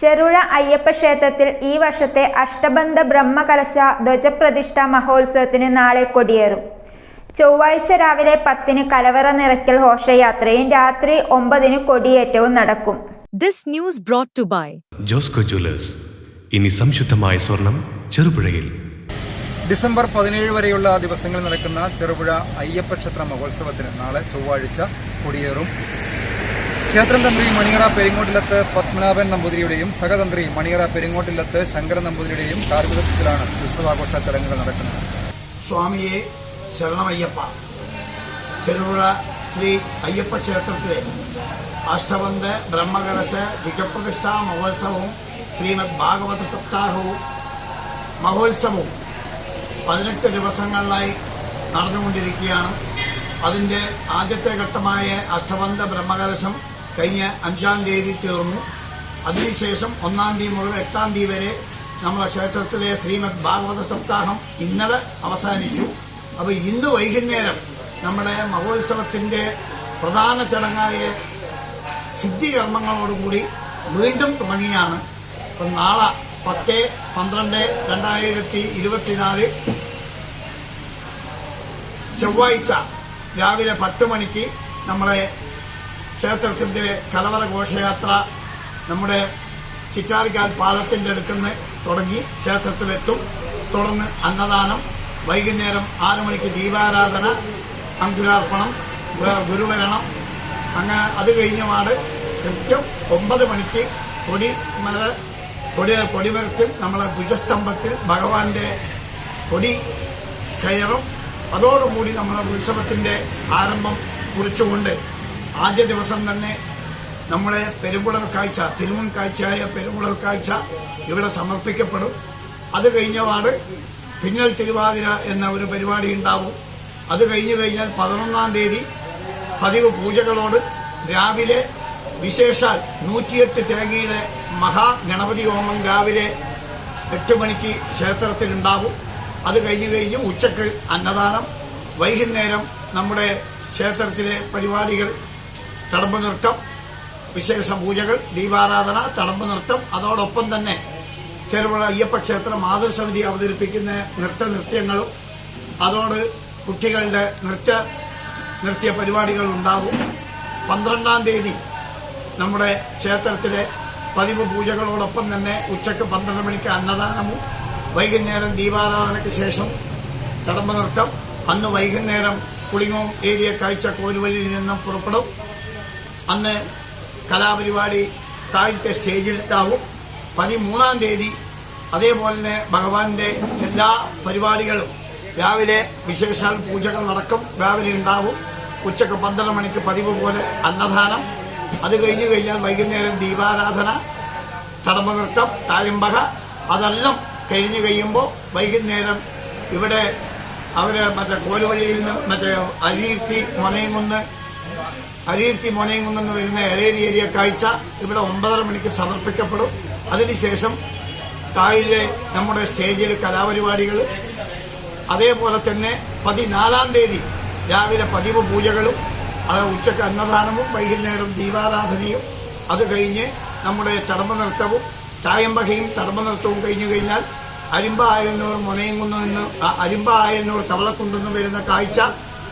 ചെറുഴ അയ്യപ്പ ക്ഷേത്രത്തിൽ ഈ വർഷത്തെ അഷ്ടബന്ധ ബ്രഹ്മകലശ ധ്വജപ്രതിഷ്ഠ മഹോത്സവത്തിന് നാളെ കൊടിയേറും. ചൊവ്വാഴ്ച രാവിലെ പത്തിന് കലവറ നിറയ്ക്കൽ ഘോഷയാത്രയും രാത്രി ഒമ്പതിന് കൊടിയേറ്റവും നടക്കും. This news brought to by Josco jewellers ഇനി സംശുദ്ധമായ സ്വർണം ചെറുപുഴയിൽ. ഡിസംബർ പതിനേഴ് വരെയുള്ള ദിവസങ്ങളിൽ നടക്കുന്ന ചെറുപുഴ അയ്യപ്പക്ഷേത്ര മഹോത്സവത്തിന് നാളെ ചൊവ്വാഴ്ച കൊടിയേറും. ക്ഷേത്രം തന്ത്രി മണിയറ പെരിങ്ങോട്ടിലത്ത് പത്മനാഭൻ നമ്പൂതിരിയുടെയും സഹതന്ത്രി മണിയറ പെരിങ്ങോട്ടിലത്ത് ശങ്കര നമ്പൂതിരിയുടെയും കാർമികത്വത്തിലാണ് ഉത്സവാഘോഷ ചടങ്ങുകൾ നടക്കുന്നത്. സ്വാമിയെ ശരണമയ്യപ്പ. ചെറുപുഴ ശ്രീ അയ്യപ്പ ക്ഷേത്രത്തിലെ അഷ്ടബന്ധ ബ്രഹ്മകലശ വിജപ്രതിഷ്ഠാ മഹോത്സവവും ശ്രീമദ് ഭാഗവത സപ്താഹവും മഹോത്സവവും പതിനെട്ട് ദിവസങ്ങളിലായി നടന്നുകൊണ്ടിരിക്കുകയാണ്. അതിന്റെ ആദ്യത്തെ ഘട്ടമായ അഷ്ടബന്ധ ബ്രഹ്മകലശം കഴിഞ്ഞ അഞ്ചാം തീയതി തീർന്നു. അതിനുശേഷം ഒന്നാം തീയതി മുതൽ എട്ടാം തീയതി വരെ നമ്മുടെ ക്ഷേത്രത്തിലെ ശ്രീമദ് ഭാഗവത സപ്താഹം ഇന്നലെ അവസാനിച്ചു. അപ്പോൾ ഇന്ന് വൈകുന്നേരം നമ്മുടെ മഹോത്സവത്തിന്റെ പ്രധാന ചടങ്ങായ ശുദ്ധികർമ്മങ്ങളോടുകൂടി വീണ്ടും തുടങ്ങിയാണ് അപ്പം നാളെ പത്ത് പന്ത്രണ്ട് രണ്ടായിരത്തി ഇരുപത്തിനാല് ചൊവ്വാഴ്ച രാവിലെ പത്ത് മണിക്ക് നമ്മളെ ക്ഷേത്രത്തിന്റെ കലവറ ഘോഷയാത്ര നമ്മുടെ ചിറ്റാർക്കാൽ പാലത്തിന്റെ അടുത്തുനിന്ന് തുടങ്ങി ക്ഷേത്രത്തിലെത്തും. തുടർന്ന് അന്നദാനം വൈകുന്നേരം ആറു മണിക്ക് ദീപാരാധന അങ്കുരാർപ്പണം ഗുരുവരണം. അങ്ങനെ അത് കഴിഞ്ഞ പാട് കൃത്യം ഒമ്പത് മണിക്ക് കൊടി മല കൊടി കൊടിമരത്തിൽ നമ്മളെ ഭുജസ്തംഭത്തിൽ ഭഗവാന്റെ കൊടി കയറും. അതോടുകൂടി നമ്മളെ ഉത്സവത്തിന്റെ ആരംഭം കുറിച്ചുകൊണ്ട് ആദ്യ ദിവസം തന്നെ നമ്മളെ പെരുമ്പുളർ കാഴ്ച തിരുമുൻ കാഴ്ചയായ പെരുമ്പുളർ കാഴ്ച ഇവിടെ സമർപ്പിക്കപ്പെടും. അത് കഴിഞ്ഞപാട് പിന്നൽ തിരുവാതിര എന്ന ഒരു പരിപാടി ഉണ്ടാവും. അത് കഴിഞ്ഞു കഴിഞ്ഞാൽ പതിനൊന്നാം തീയതി പതിവ് പൂജകളോട് രാവിലെ വിശേഷാൽ നൂറ്റിയെട്ട് തേങ്ങയുടെ മഹാഗണപതി ഹോമം രാവിലെ എട്ട് മണിക്ക് ക്ഷേത്രത്തിൽ ഉണ്ടാവും. അത് കഴിഞ്ഞു കഴിഞ്ഞ് ഉച്ചയ്ക്ക് അന്നദാനം. വൈകുന്നേരം നമ്മുടെ ക്ഷേത്രത്തിലെ പരിപാടികൾ തടമ്പ് നൃത്തം വിശേഷ പൂജകൾ ദീപാരാധന തടമ്പ് നൃത്തം അതോടൊപ്പം തന്നെ ചെറുപുഴ അയ്യപ്പ ക്ഷേത്ര മാതൃസമിതി അവതരിപ്പിക്കുന്ന നൃത്ത നൃത്യങ്ങളും അതോട് കുട്ടികളുടെ നൃത്ത നൃത്യ പരിപാടികൾ ഉണ്ടാകും. പന്ത്രണ്ടാം തീയതി നമ്മുടെ ക്ഷേത്രത്തിലെ പതിവ് പൂജകളോടൊപ്പം തന്നെ ഉച്ചയ്ക്ക് പന്ത്രണ്ട് മണിക്ക് അന്നദാനവും വൈകുന്നേരം ദീപാരാധനയ്ക്ക് ശേഷം ചടമ്പ് നൃത്തം. അന്ന് വൈകുന്നേരം പുളിങ്ങോം ഏരിയ കാഴ്ച കോരുവലിൽ നിന്നും പുറപ്പെടും. അന്ന് കലാപരിപാടി താഴത്തെ സ്റ്റേജിലുണ്ടാവും പതിമൂന്നാം തീയതി അതേപോലെ തന്നെ ഭഗവാന്റെ എല്ലാ പരിപാടികളും രാവിലെ വിശേഷാൽ പൂജകൾ നടക്കും. രാവിലെ ഉണ്ടാവും. ഉച്ചയ്ക്ക് പന്ത്രണ്ട് മണിക്ക് പതിവ് പോലെ അന്നദാനം. അത് കഴിഞ്ഞു കഴിഞ്ഞാൽ വൈകുന്നേരം ദീപാരാധന തടമ്പനൃത്തം തായമ്പക അതെല്ലാം കഴിഞ്ഞു കഴിയുമ്പോൾ വൈകുന്നേരം ഇവിടെ അവർ മറ്റേ കോലുവള്ളിയിൽ നിന്ന് മറ്റേ അരിയിരുത്തി മുനയുംകുന്ന് അരിയിരുത്തി മുനയുംകുന്നെന്ന് വരുന്ന എളേരി ഏരിയ കാഴ്ച ഇവിടെ ഒമ്പതര മണിക്ക് സമർപ്പിക്കപ്പെടും. അതിനുശേഷം കായിലെ നമ്മുടെ സ്റ്റേജിൽ കലാപരിപാടികൾ അതേപോലെ തന്നെ പതിനാലാം തീയതി രാവിലെ പതിവ് പൂജകളും അത് ഉച്ചയ്ക്ക് അന്നദാനവും വൈകുന്നേരം ദീപാരാധനയും അത് കഴിഞ്ഞ് നമ്മുടെ തടമ്പ നൃത്തവും ചായമ്പകയും തടമ്പ നൃത്തവും കഴിഞ്ഞു കഴിഞ്ഞാൽ അരിമ്പ ആയന്നൂർ മുനയങ്കുന്നു നിന്ന് അരിമ്പ ആയന്നൂർ തവളക്കുണ്ടെന്ന് വരുന്ന കാഴ്ച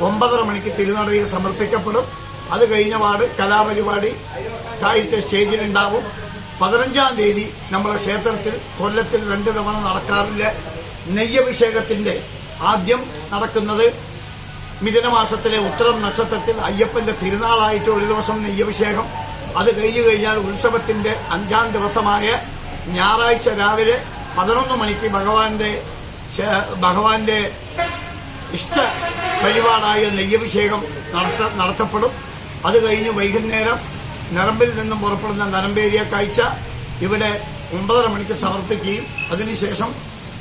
ഒമ്പതര മണിക്ക് തിരുനടയിൽ സമർപ്പിക്കപ്പെടും. അത് കഴിഞ്ഞ പാട് കലാപരിപാടി താഴത്തെ സ്റ്റേജിലുണ്ടാവും. പതിനഞ്ചാം തീയതി നമ്മുടെ ക്ഷേത്രത്തിൽ കൊല്ലത്തിൽ രണ്ടു തവണ നടക്കാറില്ല. നെയ്യഭിഷേകത്തിന്റെ ആദ്യം നടക്കുന്നത് മിഥുനമാസത്തിലെ ഉത്തരം നക്ഷത്രത്തിൽ അയ്യപ്പന്റെ തിരുനാളായിട്ട് ഒരു ദിവസം നെയ്യഭിഷേകം. അത് കഴിഞ്ഞു കഴിഞ്ഞാൽ ഉത്സവത്തിന്റെ അഞ്ചാം ദിവസമായ ഞായറാഴ്ച രാവിലെ പതിനൊന്ന് മണിക്ക് ഭഗവാന്റെ ഭഗവാന്റെ ഇഷ്ട പരിപാടായ നെയ്യഭിഷേകം നടത്ത നടത്തപ്പെടും. അത് കഴിഞ്ഞ് വൈകുന്നേരം നരമ്പിൽ നിന്നും പുറപ്പെടുന്ന നരമ്പേരിയ കാഴ്ച ഇവിടെ ഒമ്പതര മണിക്ക് സമർപ്പിക്കുകയും അതിനുശേഷം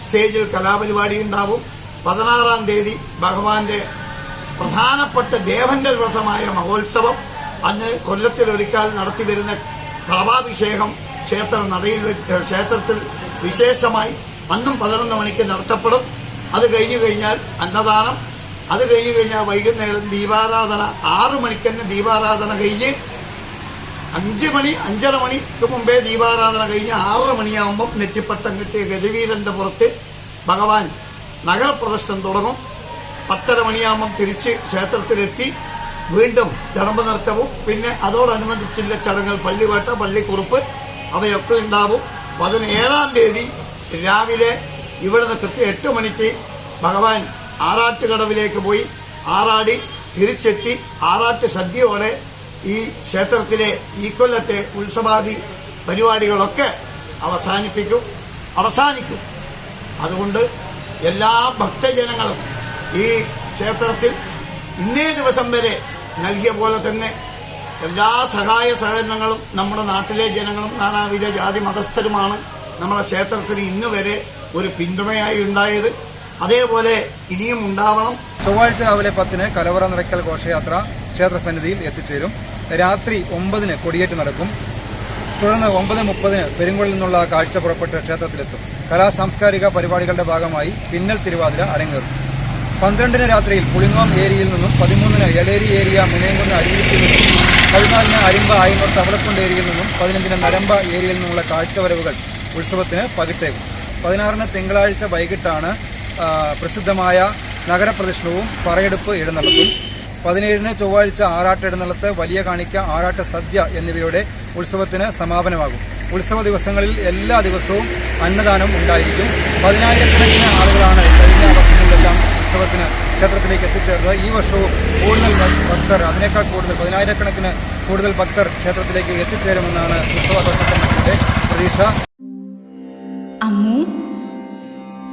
സ്റ്റേജിൽ കലാപരിപാടി ഉണ്ടാവും. പതിനാറാം തീയതി ഭഗവാന്റെ പ്രധാനപ്പെട്ട ദേവന്റെ ദിവസമായ മഹോത്സവം. അന്ന് കൊല്ലത്തിൽ ഒരിക്കൽ നടത്തിവരുന്ന കളഭാഭിഷേകം ക്ഷേത്ര നടയിൽ ക്ഷേത്രത്തിൽ വിശേഷമായി അന്നും പതിനൊന്ന് മണിക്ക് നടത്തപ്പെടും. അത് കഴിഞ്ഞു കഴിഞ്ഞാൽ അന്നദാനം. അത് കഴിഞ്ഞ് കഴിഞ്ഞാൽ വൈകുന്നേരം ദീപാരാധന ആറു മണിക്ക് തന്നെ ദീപാരാധന കഴിഞ്ഞ് അഞ്ച് മണി അഞ്ചര മണിക്ക് മുമ്പേ ദീപാരാധന കഴിഞ്ഞ് ആറര മണിയാകുമ്പം നെറ്റിപ്പട്ടം കിട്ടിയ ഗജവീരന്റെ പുറത്ത് ഭഗവാൻ നഗരപ്രദർശനം തുടങ്ങും. പത്തര മണിയാകുമ്പം തിരിച്ച് ക്ഷേത്രത്തിലെത്തി വീണ്ടും ചടമ്പ് നൃത്തവും. പിന്നെ അതോടനുബന്ധിച്ചുള്ള ചടങ്ങുകൾ പള്ളിവേട്ട പള്ളിക്കുറുപ്പ് അവയൊക്കെ ഉണ്ടാവും. പതിനേഴാം തീയതി രാവിലെ ഇവിടുന്ന് കൃത്യം എട്ട് മണിക്ക് ഭഗവാൻ ആറാട്ടുകടവിലേക്ക് പോയി ആറാടി തിരിച്ചെത്തി ആറാട്ട് സദ്യയോടെ ഈ ക്ഷേത്രത്തിലെ ഈ കൊല്ലത്തെ ഉത്സവാദി പരിപാടികളൊക്കെ അവസാനിപ്പിക്കും അവസാനിക്കും. അതുകൊണ്ട് എല്ലാ ഭക്തജനങ്ങളും ഈ ക്ഷേത്രത്തിൽ ഇന്നേ ദിവസം വരെ നൽകിയ പോലെ തന്നെ എല്ലാ സഹായ സഹകരണങ്ങളും നമ്മുടെ നാട്ടിലെ ജനങ്ങളും നാനാവിധ ജാതി മതസ്ഥരുമാണ്. നമ്മുടെ ക്ഷേത്രത്തിന് ഇന്ന് വരെ ഒരു പിന്തുണയായി ഉണ്ടായത്. അതേപോലെ ഇനിയും ഉണ്ടാവണം. ചൊവ്വാഴ്ച രാവിലെ പത്തിന് കലവറ നിറയ്ക്കൽ ഘോഷയാത്ര ക്ഷേത്രസന്നിധിയിൽ എത്തിച്ചേരും. രാത്രി ഒമ്പതിന് കൊടിയേറ്റ് നടക്കും. തുടർന്ന് ഒമ്പത് മുപ്പതിന് പെരുങ്കുളിൽ നിന്നുള്ള കാഴ്ച പുറപ്പെട്ട് ക്ഷേത്രത്തിലെത്തും. കലാ സാംസ്കാരിക പരിപാടികളുടെ ഭാഗമായി പിന്നൽ തിരുവാതിര അരങ്ങേറും. പന്ത്രണ്ടിന് രാത്രിയിൽ പുളിങ്ങോം ഏരിയയിൽ നിന്നും പതിമൂന്നിന് എടേരി ഏരിയ മുനയങ്കുന്ന അരിവിത്തിൽ നിന്നും പതിനാലിന് അരിമ്പ ആയിനൂർ തവളക്കുണ്ട് ഏരിയയിൽ നിന്നും പതിനഞ്ചിന് നരമ്പ ഏരിയയിൽ നിന്നുള്ള കാഴ്ചവരവുകൾ ഉത്സവത്തിന് പകിട്ടേക്കും പതിനാറിന് തിങ്കളാഴ്ച വൈകിട്ടാണ് പ്രസിദ്ധമായ നഗരപ്രദക്ഷിണവും പറയെടുപ്പ് എഴുന്നള്ളത്തും പതിനേഴിന് ചൊവ്വാഴ്ച ആറാട്ട് എഴുന്നള്ളത്ത് വലിയ കാണിക്ക ആറാട്ട് സദ്യ എന്നിവയുടെ ഉത്സവത്തിന് സമാപനമാകും. ഉത്സവ ദിവസങ്ങളിൽ എല്ലാ ദിവസവും അന്നദാനം ഉണ്ടായിരിക്കും. പതിനായിരക്കണക്കിന് ആളുകളാണ് കഴിഞ്ഞ വർഷങ്ങളിലെല്ലാം ഉത്സവത്തിന് ക്ഷേത്രത്തിലേക്ക് എത്തിച്ചേർന്നത്. ഈ വർഷവും കൂടുതൽ ഭക്തർ അതിനേക്കാൾ കൂടുതൽ പതിനായിരക്കണക്കിന് കൂടുതൽ ഭക്തർ ക്ഷേത്രത്തിലേക്ക് എത്തിച്ചേരുമെന്നാണ് ഉത്സവ കമ്മിറ്റിയുടെ പ്രതീക്ഷ.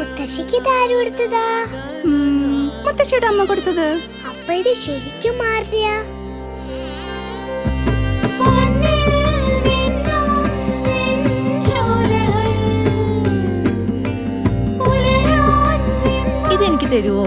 മുത്തശ്ശിക്ക് ഇതാര് കൊടുത്തതാ? മുത്തശ്ശിയുടെ അമ്മ കൊടുത്തത്. അപ്പൊ ഇത് ശരിക്കും മാറിയ. ഇതെനിക്ക് തരുവോ?